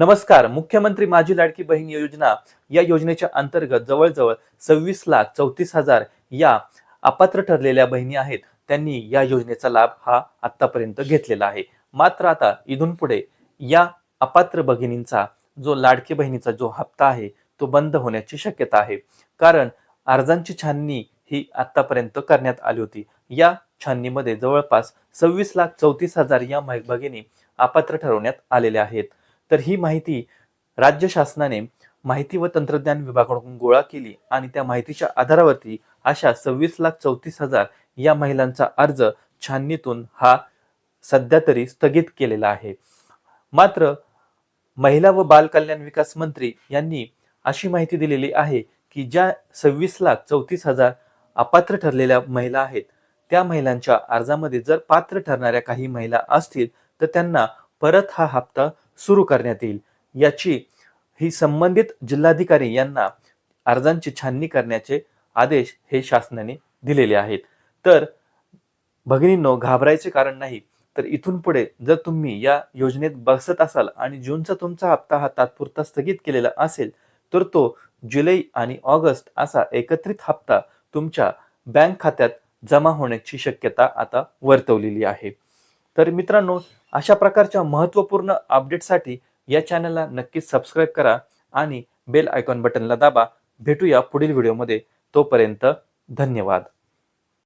नमस्कार मुख्यमंत्री माझी लाडकी बहीण योजना या योजनेच्या अंतर्गत जवळजवळ सव्वीस लाख चौतीस हजार या अपात्र ठरलेल्या बहिणी आहेत. त्यांनी या योजनेचा लाभ हा आतापर्यंत घेतलेला आहे. मात्र आता इथून पुढे या अपात्र भगिनींचा जो लाडकी बहिणीचा जो हप्ता आहे तो बंद होण्याची शक्यता आहे. कारण अर्जांची छाननी ही आतापर्यंत करण्यात आली होती. या छाननीमध्ये जवळपास सव्वीस लाख चौतीस हजार या भगिनी अपात्र ठरवण्यात आलेल्या आहेत. तर ही माहिती राज्य शासनाने माहिती व तंत्रज्ञान विभागाकडून गोळा केली आणि त्या माहितीच्या आधारावरती अशा सव्वीस लाख चौतीस हजार या महिलांचा अर्ज छाननीतून हा सध्या तरी स्थगित केलेला आहे. मात्र महिला व बाल कल्याण विकास मंत्री यांनी अशी माहिती दिलेली आहे की ज्या सव्वीस लाख चौतीस हजार अपात्र ठरलेल्या महिला आहेत त्या महिलांच्या अर्जामध्ये जर पात्र ठरणाऱ्या काही महिला असतील तर त्यांना परत हा हप्ता सुरू करण्यात येईल. याची ही संबंधित जिल्हाधिकारी यांना अर्जांची छाननी करण्याचे आदेश हे शासनाने दिलेले आहेत. तर भगिनींनो घाबरायचे कारण नाही. तर इथून पुढे जर तुम्ही या योजनेत बसत असाल आणि जूनचा तुमचा हप्ता हा तात्पुरता स्थगित केलेला असेल तर तो जुलै आणि ऑगस्ट असा एकत्रित हप्ता तुमच्या बँक खात्यात जमा होण्याची शक्यता आता वर्तवलेली आहे. तर मित्रांनो अशा प्रकारच्या महत्त्वपूर्ण अपडेटसाठी या चॅनलला नक्कीच सबस्क्राईब करा आणि बेल आयकॉन बटनला दाबा. भेटूया पुढील व्हिडिओमध्ये. तोपर्यंत धन्यवाद.